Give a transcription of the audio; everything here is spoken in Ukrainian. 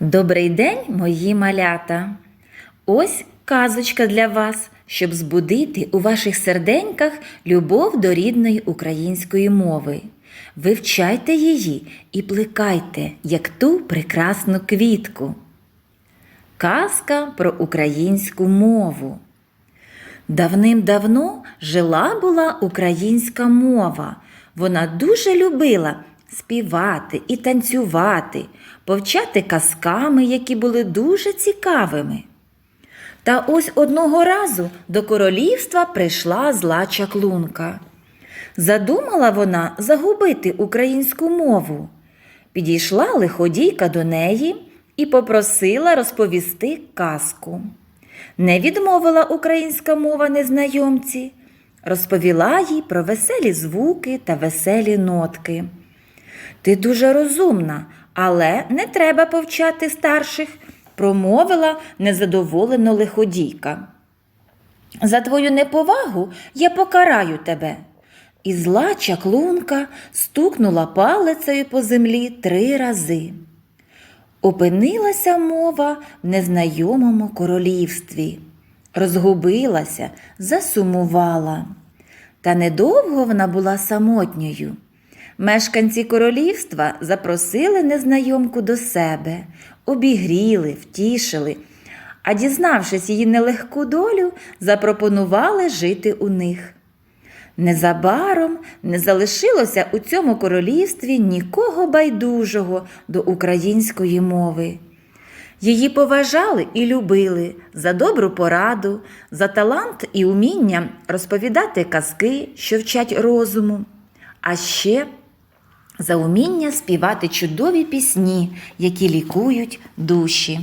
Добрий день, мої малята! Ось казочка для вас, щоб збудити у ваших серденьках любов до рідної української мови. Вивчайте її і плекайте, як ту прекрасну квітку. Казка про українську мову. Давним-давно жила була українська мова. Вона дуже любила співати і танцювати, повчати казками, які були дуже цікавими. Та ось одного разу до королівства прийшла зла чаклунка. Задумала вона загубити українську мову. Підійшла лиходійка до неї і попросила розповісти казку. Не відмовила українська мова незнайомці, розповіла їй про веселі звуки та веселі нотки. Ти дуже розумна, але не треба повчати старших, промовила незадоволено лиходійка. За твою неповагу я покараю тебе. І зла чаклунка стукнула палицею по землі три рази. Опинилася мова в незнайомому королівстві, розгубилася, засумувала. Та недовго вона була самотньою. Мешканці королівства запросили незнайомку до себе, обігріли, втішили, а дізнавшись її нелегку долю, запропонували жити у них. Незабаром не залишилося у цьому королівстві нікого байдужого до української мови. Її поважали і любили за добру пораду, за талант і уміння розповідати казки, що вчать розуму, а ще за уміння співати чудові пісні, які лікують душі.